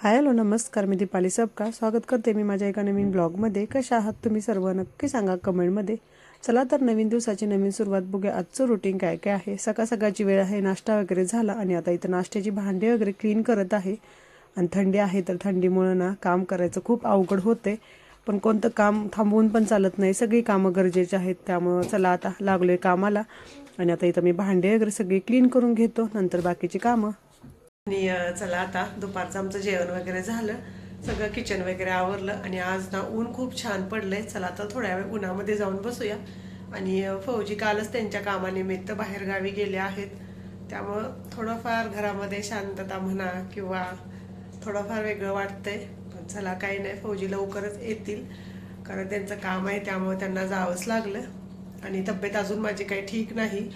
Hi hello नमस्कार मी दीपाली सबका स्वागत करते मी माझ्या एका नवीन ब्लॉगमध्ये. कशा आहात तुम्ही सर्व? नक्की सांगा कमेंटमध्ये. चला तर नवीन दिवसाची नवीन सुरुवात बघूया. आजचं रुटीन काय काय आहे? सकाळ सकाळची वेळ आहे नाश्ता वगैरे झाला आणि आता इथं नाश्त्याची भांडी वगैरे क्लीन करत आहे. आणि थंडी आहे तर थंडीमुळं ना काम करायचं खूप अवघड होते पण कोणतं काम थांबवून पण चालत नाही. सगळी कामं गरजेची आहेत. त्यामुळं चला आता लागलोय कामाला. आणि आता इथं मी भांडे वगैरे सगळी क्लीन करून घेतो. नंतर बाकीची कामं. आणि चला आता दुपारचं आमचं जेवण वगैरे झालं. सगळं किचन वगैरे आवरलं आणि आज ना ऊन खूप छान पडलंय. चला आता थोड्या वेळ उन्हामध्ये जाऊन बसूया. आणि फौजी कालच त्यांच्या कामानिमित्त बाहेर गावी गेले आहेत. त्यामुळं थोडंफार घरामध्ये शांतता म्हणा किंवा थोडंफार वेगळं वाटतंय. पण चला काही नाही फौजी लवकरच येतील. कारण त्यांचं काम आहे त्यामुळे त्यांना जावंच लागलं. आणि तब्येत अजून माझी काही ठीक नाही.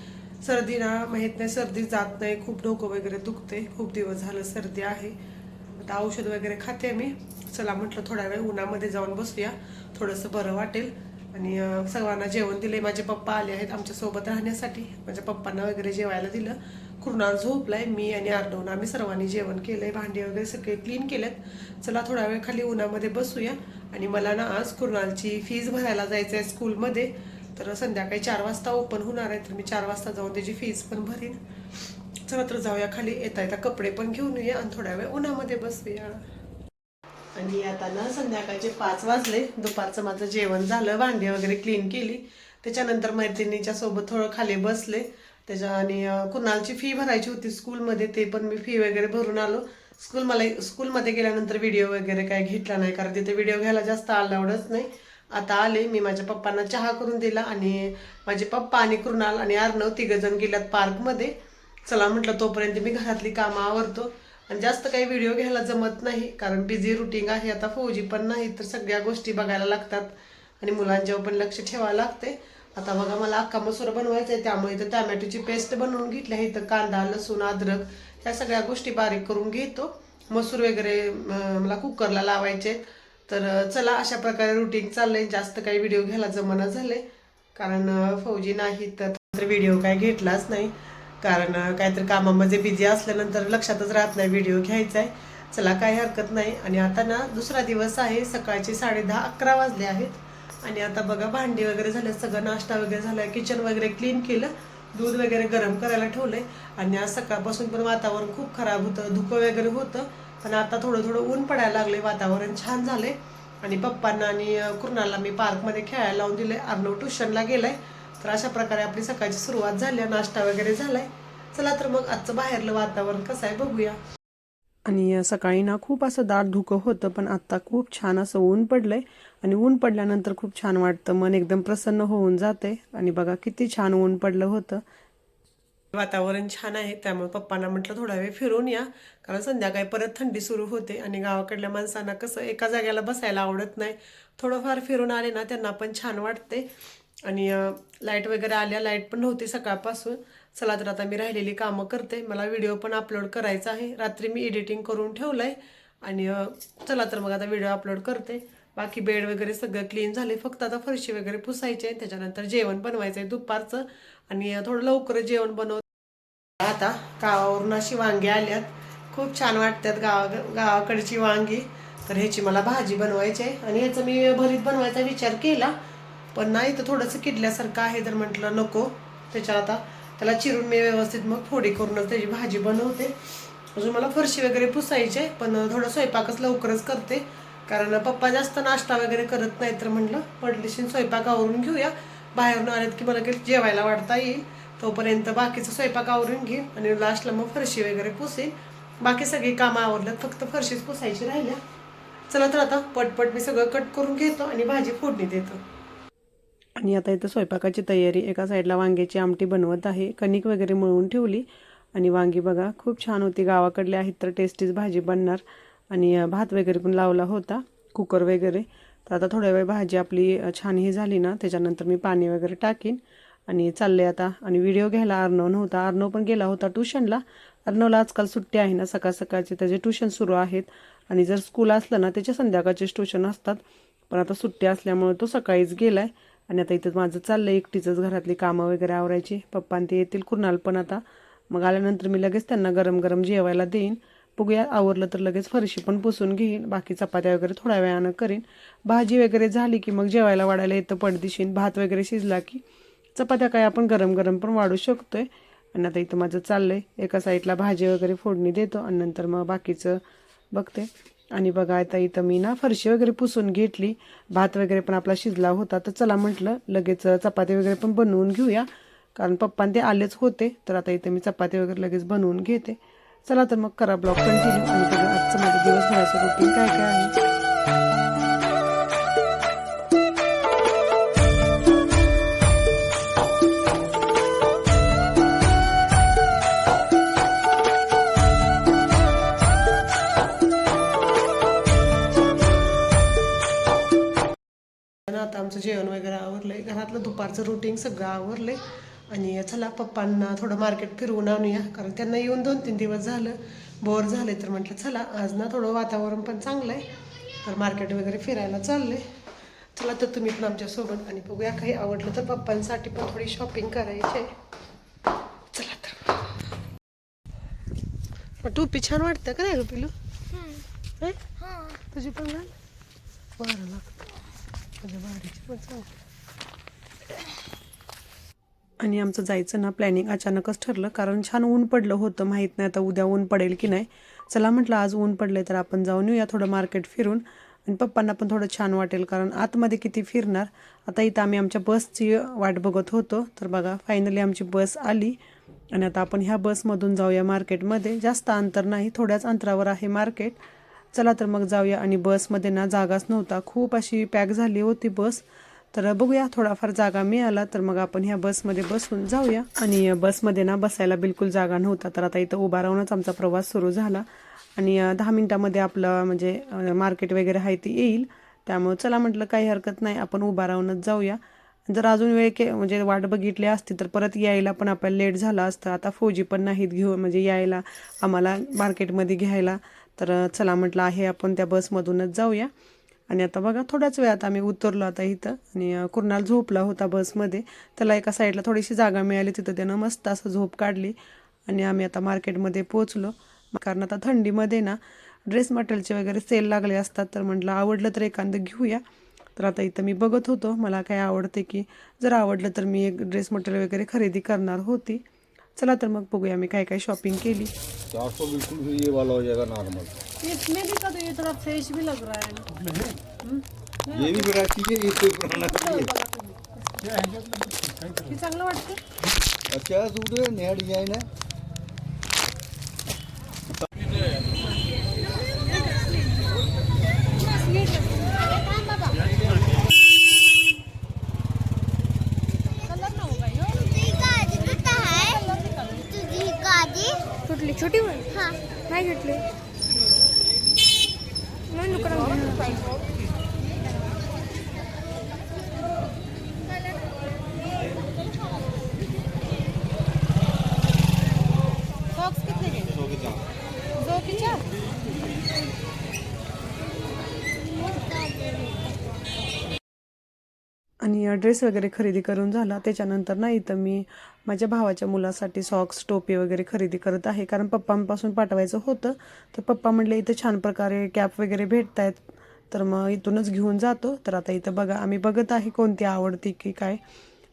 सर्दी ना माहीत नाही सर्दी जात नाही खूप डोकं वगैरे दुखते खूप दिवस झालं सर्दी आहे. आता औषध वगैरे खाते मी चला म्हटलं थोडा वेळ उन्हामध्ये जाऊन बसूया. थोडंसं बरं वाटेल. आणि सर्वांना जेवण दिले माझे पप्पा आले आहेत आमच्यासोबत राहण्यासाठी. माझ्या पप्पांना वगैरे जेवायला दिलं. कुरुणाल झोपलाय मी आणि आर्डवून आम्ही सर्वांनी जेवण केलंय. भांडी वगैरे सगळे क्लीन केलेत. चला थोडा वेळ खाली उन्हामध्ये बसूया. आणि मला ना आज कृणालची फीज भरायला जायचं आहे स्कूलमध्ये तर संध्याकाळी चार वाजता ओपन होणार आहे तर मी चार वाजता जाऊन त्याची फीज पण भरीन. चला तर जाऊया खाली. येता येता कपडे पण घेऊन येऊया आणि थोड्या वेळ उन्हामध्ये बसूया. आणि आता ना संध्याकाळचे पाच वाजले. दुपारचं माझं जेवण झालं भांडी वगैरे क्लीन केली. त्याच्यानंतर मैत्रिणीच्या सोबत थोडं खाली बसले. त्याच्या आणि कुणालची फी भरायची होती स्कूलमध्ये ते पण मी फी वगैरे भरून आलो. स्कूल मला स्कूलमध्ये गेल्यानंतर व्हिडिओ वगैरे काय घेतला नाही कारण तिथे व्हिडिओ घ्यायला जास्त अलाउडच नाही. आता आले मी माझ्या पप्पांना चहा करून दिला आणि माझे पप्पा आणि कृणाल आणि अर्णव तिघजण गेल्यात पार्कमध्ये. चला म्हटलं तोपर्यंत मी घरातली कामं आवरतो. आणि जास्त काही व्हिडिओ घ्यायला जमत नाही कारण बिझी रुटीन आहे. आता फौजी पण नाही तर सगळ्या गोष्टी बघायला लागतात. आणि मुलांच्यावर पण लक्ष ठेवावं लागते. आता बघा मला अख्खा मसूर बनवायचा आहे त्यामुळे इथं टॅमॅटोची पेस्ट बनवून घेतली आहे. इथं कांदा लसूण अद्रक ह्या सगळ्या गोष्टी बारीक करून घेतो. मसूर वगैरे मला कुकरला लावायचे आहेत. तर चला अशा प्रकारे रुटीन चाललंय. जास्त काही व्हिडिओ घ्यायला जमाना झाले कारण फौजी नाही तर व्हिडिओ काय घेतलाच नाही. कारण काहीतरी कामामध्ये बिझी असल्यानंतर लक्षातच राहत नाही व्हिडिओ घ्यायचा आहे चला काही हरकत नाही. आणि आता ना दुसरा दिवस आहे. सकाळचे साडे दहा अकरा वाजले आहेत. आणि आता बघा भांडी वगैरे झाले सगळं नाश्ता वगैरे झाला किचन वगैरे क्लीन केलं. दूध वगैरे गरम करायला ठेवलंय. आणि आज सकाळपासून पण वातावरण खूप खराब होतं धुकं वगैरे होतं. पण आता थोडं थोडं ऊन पडायला लागले वातावरण छान झाले आणि पप्पांना आणि अं, कुर्णाला मी पार्कमध्ये खेळायला लावून दिले अर्नव ट्युशनला गेलाय. तर अशा प्रकारे आपली सकाळची सुरुवात झाली आहे, नाश्ता वगैरे झालाय. चला तर मग आजचं बाहेरलं वातावरण कसं आहे बघूया. आणि सकाळी ना खूप असं दाट धुकं होतं पण आत्ता खूप छान असं ऊन पडलंय. आणि ऊन पडल्यानंतर खूप छान वाटतं मन एकदम प्रसन्न होऊन जाते. आणि बघा किती छान ऊन पडलं होतं. वातावरण छान आहे त्यामुळे पप्पांना म्हटलं थोडा वेळ फिरून या. कारण संध्याकाळी परत थंडी सुरू होते आणि गावाकडल्या माणसांना कसं एका जागेला बसायला आवडत नाही. थोडंफार फिरून आले ना त्यांना पण छान वाटते. आणि लाइट वगैरे आल्या लाइट पण नव्हती सकाळपासून. चला तर आता मी राहिलेली कामं करते. मला व्हिडिओ पण अपलोड करायचा आहे. रात्री मी एडिटिंग करून ठेवलं आहे आणि चला तर मग आता व्हिडिओ अपलोड करते. बाकी बेड वगैरे सगळं क्लीन झाले. फक्त आता फरशी वगैरे पुसायची आहे त्याच्यानंतर जेवण बनवायचं आहे दुपारचं. आणि थोडं लवकर जेवण बनव आता गावावरून अशी वांगी आल्यात. खूप छान वाटतात गावा गावाकडची वांगी. तर ह्याची मला भाजी बनवायची आहे. आणि ह्याचं मी भरीत बनवायचा विचार केला. पण नाही तर थोडंसं किडल्यासारखं आहे तर म्हटलं नको. त्याच्या आता त्याला चिरून मी व्यवस्थित मग फोडी करूनच त्याची भाजी बनवते. अजून मला फरशी वगैरे पुसायचे पण थोडं स्वयंपाकच लवकरच करते. कारण पप्पा जास्त नाश्ता वगैरे करत नाही तर म्हटलं पडलीशी स्वयंपाक आवरून घेऊया. बाहेरून आलेत की मला काही जेवायला वाढता येईल. तोपर्यंत बाकीचं स्वयंपाक आवरून घेईन आणि लास्टला मग फरशी वगैरे पुसेन. बाकी सगळी कामं आवरल्यात फक्त फरशीच पुसायची राहिल्या. चला तर आता पटपट मी सगळं कट करून घेतो आणि भाजी फोडणी देतो. आणि आता इथं स्वयंपाकाची तयारी. एका साईडला वांग्याची आमटी बनवत आहे. कणिक वगैरे मळून ठेवली. आणि वांगी बघा खूप छान होती. गावाकडले आहेत तर टेस्टीच भाजी बनणार. आणि भात वगैरे पण लावला होता कुकर वगैरे. तर आता थोड्या वेळ भाजी आपली छान ही झाली ना त्याच्यानंतर मी पाणी वगैरे टाकीन. आणि चालले आता. आणि व्हिडिओ घ्यायला अर्णव नव्हता. अर्णव पण गेला होता ट्युशनला अर्णवला आजकाल सुट्टी आहे ना सकाळ सकाळचे. त्याचे ट्युशन सुरू आहेत. आणि जर स्कूल असलं ना त्याचे संध्याकाळचेच ट्युशन असतात. पण आता सुट्टी असल्यामुळे तो सकाळीच गेला आहे आणि आता इथं माझं चाललंय एकटीचंच घरातली कामं वगैरे आवरायची. पप्पा आणि ते येतील कुणाल पण आता. मग आल्यानंतर मी लगेच त्यांना गरम गरम जेवायला देईन. बघूया आवरलं तर लगेच फरशी पण पुसून घेईन. बाकी चपात्या वगैरे थोड्या वेळानं करीन. भाजी वगैरे झाली की मग जेवायला वाढायला येतं पडदिशीन भात वगैरे शिजला की चपात्या काय आपण गरम गरम पण वाढू शकतोय. आणि आता इथं माझं चाललंय. एका साईडला भाजी वगैरे फोडणी देतो आणि नंतर मग बाकीचं बघते. आणि बघा आता इथं मी ना फरशी वगैरे पुसून घेतली. भात वगैरे पण आपला शिजला होता. तर चला म्हटलं लगेच चपाती वगैरे पण बनवून घेऊया. कारण पप्पा ते आलेच होते. तर आता इथं मी चपाती वगैरे लगेच बनवून घेते. चला तर मग करा ब्लॉग कंटिन्यू. आणि आजचं माझं दिवसभराचं रुटीन काय काय आहे. जेवण वगैरे आवरलंय. घरातलं दुपारचं रुटीन सगळं आवरलंय. आणि चला पप्पांना थोडं मार्केट फिरवून आणूया. कारण त्यांना येऊन दोन तीन दिवस झालं. बोर झाले तर म्हटलं चला आज ना थोडं वातावरण पण चांगलं आहे तर मार्केट वगैरे फिरायला चाललंय चला तर तुम्ही पण आमच्यासोबत आणि बघूया काही आवडलं तर पप्पांसाठी पण थोडी शॉपिंग करायची आहे. चला तर. टोपी छान वाटतं का नाही पिलू? हे? तुझी पण बरं लागतं. माझ्या पण चांगली आणि आमचं जायचं ना प्लॅनिंग अचानकच ठरलं कारण छान ऊन पडलं होतं माहीत नाही आता उद्या ऊन पडेल की नाही. चला म्हटलं आज ऊन पडले तर आपण जाऊन येऊया थोडं मार्केट फिरून. आणि पप्पांना पण थोडं छान वाटेल कारण आतमध्ये किती फिरणार. आता इथं आम्ही आमच्या बसची वाट बघत होतो तर बघा फायनली आमची बस आली. आणि आता आपण ह्या बसमधून जाऊया मार्केटमध्ये जास्त अंतर नाही थोड्याच अंतरावर आहे मार्केट चला तर मग जाऊया. आणि बसमध्ये ना जागाच नव्हता. खूप अशी पॅक झाली होती बस. तर बघूया थोडाफार जागा मिळाला तर मग आपण ह्या बसमध्ये बसून जाऊया. आणि बसमध्ये ना बसायला बिलकुल जागा नव्हता. तर आता इथं उभा राहूनच आमचा प्रवास सुरू झाला. आणि दहा मिनिटामध्ये आपलं म्हणजे मार्केट वगैरे आहे ती येईल. त्यामुळे चला म्हटलं काही हरकत नाही आपण उभा राहूनच जाऊया. जर अजून वेळ के म्हणजे वाट बघितली असती तर परत यायला पण आपल्याला लेट झाला असतं. आता फौजी पण नाहीत घेऊ म्हणजे यायला आम्हाला मार्केटमध्ये घ्यायला. तर चला म्हटलं आहे आपण त्या बसमधूनच जाऊया. आणि आता बघा थोड्याच वेळात आम्ही उतरलो आता इथं. आणि कुर्नाल कुणाल झोपला होता बसमध्ये. त्याला एका साईडला थोडीशी जागा मिळाली. तिथं त्यानं मस्त असं झोप काढली. आणि आम्ही आता मार्केटमध्ये पोचलो कारण आता थंडीमध्ये ना ड्रेस मटेरियलचे वगैरे सेल लागले असतात. तर म्हटलं आवडलं तर एखादं घेऊया. तर आता इथं मी बघत होतो. मला काय आवडते की जर आवडलं तर मी एक ड्रेस मटेरियल वगैरे खरेदी करणार होती. चला तर मग बघूया मी काय काय शॉपिंग केली. चार सौ बिल्कुल भी ये वाला हो जाएगा नॉर्मल इसमें भी का तो ये थोड़ा फ्रेश भी लग रहा है। ये भी वैरायटी है ये कोई पुराना है। हे चांगलं वाटतं? अच्छा सूट है नया डिजाइन है। छोटी वन हा. नाही घेतली. नाही नको सॉक्स कितने के दो की चार आणि ड्रेस वगैरे खरेदी करून झाला. त्याच्यानंतर ना इथं मी माझ्या भावाच्या मुलासाठी सॉक्स टोपी वगैरे खरेदी करत आहे. कारण पप्पांपासून पाठवायचं होतं. तर पप्पा म्हटले इथं छान प्रकारे कॅप वगैरे भेटत आहेत तर मग इथूनच घेऊन जातो. तर आता इथं बघा आम्ही बघत आहे कोणती आवडते की काय.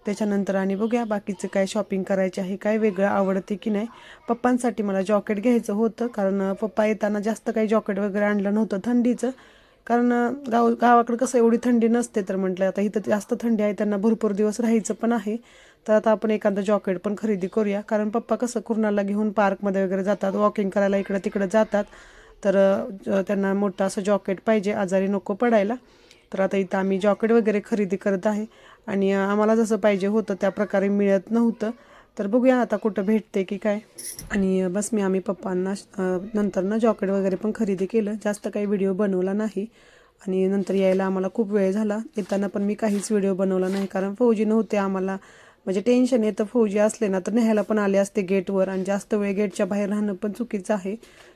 त्याच्यानंतर आणि बघूया बाकीचं काय शॉपिंग करायचे आहे काय वेगळं आवडते की नाही. पप्पांसाठी मला जॉकेट घ्यायचं होतं. कारण पप्पा येताना जास्त काही जॉकेट वगैरे आणलं नव्हतं थंडीचं. कारण गाव गावाकडं कसं एवढी थंडी नसते तर म्हटलं आता इथं जास्त थंडी आहे त्यांना भरपूर दिवस राहायचं पण आहे. तर आता आपण एखादं जॉकेट पण खरेदी करूया. कारण पप्पा कसं कुर्णाला घेऊन पार्कमध्ये वगैरे जातात वॉकिंग करायला इकडं तिकडं जातात. तर त्यांना मोठं असं जॉकेट पाहिजे आजारी नको पडायला. तर आता इथं आम्ही जॉकेट वगैरे खरेदी करत आहे. आणि आम्हाला जसं पाहिजे होतं त्या प्रकारे मिळत नव्हतं. तर बघूया आता कुठं भेटते की काय. आणि बस मी आम्ही पप्पांना नंतर ना जॉकेट वगैरे पण खरेदी केलं. जास्त काही व्हिडिओ बनवला नाही. आणि नंतर यायला आम्हाला खूप वेळ झाला. येताना पण मी काहीच व्हिडिओ बनवला नाही. कारण फौजी नव्हते आम्हाला. म्हणजे टेन्शन येतं फौजी असले ना तर न्यायला पण आले असते गेटवर. आणि जास्त वेळ गेटच्या बाहेर राहणं पण चुकीचं आहे.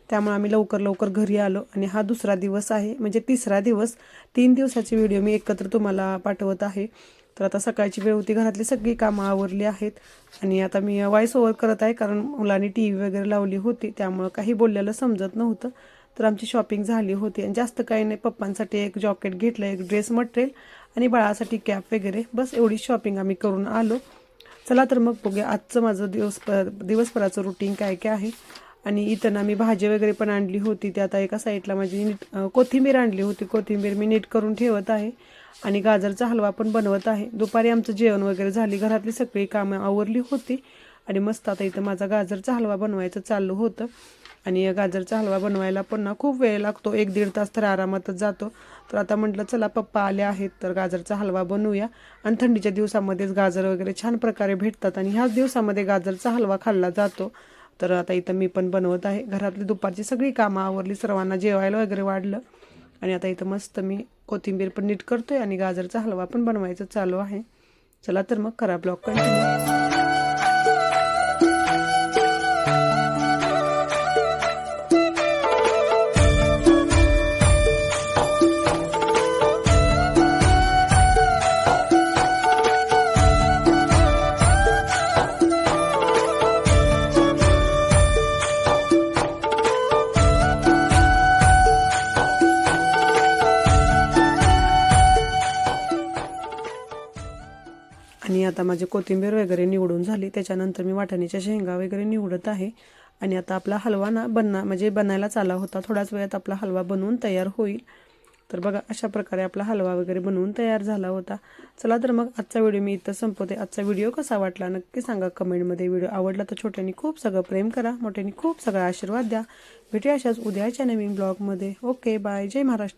त्यामुळे आम्ही लवकर लवकर घरी आलो. आणि हा दुसरा दिवस आहे. म्हणजे तिसरा दिवस. तीन दिवसाचे व्हिडिओ मी एकत्र तुम्हाला पाठवत आहे. तर आता सकाळची वेळ होती. घरातली सगळी कामं आवरली आहेत. आणि आता मी वॉइस ओव्हर करत आहे कारण मुलांनी टी व्ही वगैरे लावली होती. त्यामुळं काही बोललेलं समजत नव्हतं. तर आमची शॉपिंग झाली होती. आणि जास्त काही नाही. पप्पांसाठी एक जॉकेट घेतलं एक ड्रेस मटेरियल आणि बाळासाठी कॅप वगैरे. बस एवढी शॉपिंग आम्ही करून आलो. चला तर मग बघूया आजचं माझं दिवस दिवसभराचं रुटीन काय काय आहे. आणि इथं आम्ही मी भाजी वगैरे पण आणली होती. ती आता एका साईडला माझी नीट कोथिंबीर आणली होती. कोथिंबीर मी नीट करून ठेवत आहे. आणि गाजरचा हलवा पण बनवत आहे. दुपारी आमचं जेवण वगैरे झाली. घरातली सगळी कामं आवरली होती. आणि मस्त आता इथं माझा गाजरचा हलवा बनवायचं चालू होतं. आणि या गाजरचा हलवा बनवायला पण ना खूप वेळ लागतो. एक दीड तास तर आरामातच जातो. तर आता म्हटलं चला पप्पा आले आहेत तर गाजरचा हलवा बनवूया. आणि थंडीच्या दिवसामध्येच गाजर वगैरे छान प्रकारे भेटतात. आणि ह्याच दिवसामध्ये गाजरचा हलवा खाल्ला जातो. तर आता इथं मी पण बनवत आहे. घरातली दुपारची सगळी कामं आवरली सर्वांना जेवायला वगैरे वाढलं. आणि आता इथं मस्त मी कोथिंबीर पण नीट करतोय आणि गाजरचा हलवा पण बनवायचं चालू आहे. चला तर मग करा ब्लॉग कंटिन्यू माझी कोथिंबीर वगैरे निवडून झाली. त्याच्यानंतर मी वाटाण्याच्या शेंगा वगैरे निवडत आहे. आणि आता आपला हलवा ना बनना म्हणजे बनायलाच आला होता. थोड्याच वेळात आपला हलवा बनवून तयार होईल. तर बघा अशा प्रकारे आपला हलवा वगैरे बनवून तयार झाला होता. चला तर मग आजचा व्हिडिओ मी इथं संपवते. आजचा व्हिडिओ कसा वाटला नक्की सांगा कमेंटमध्ये. व्हिडिओ आवडला तर छोट्यानी खूप सगळं प्रेम करा मोठ्यानी खूप सगळा आशीर्वाद द्या. भेटूया अशाच उद्याच्या नवीन ब्लॉगमध्ये. Okay bye. जय महाराष्ट्र.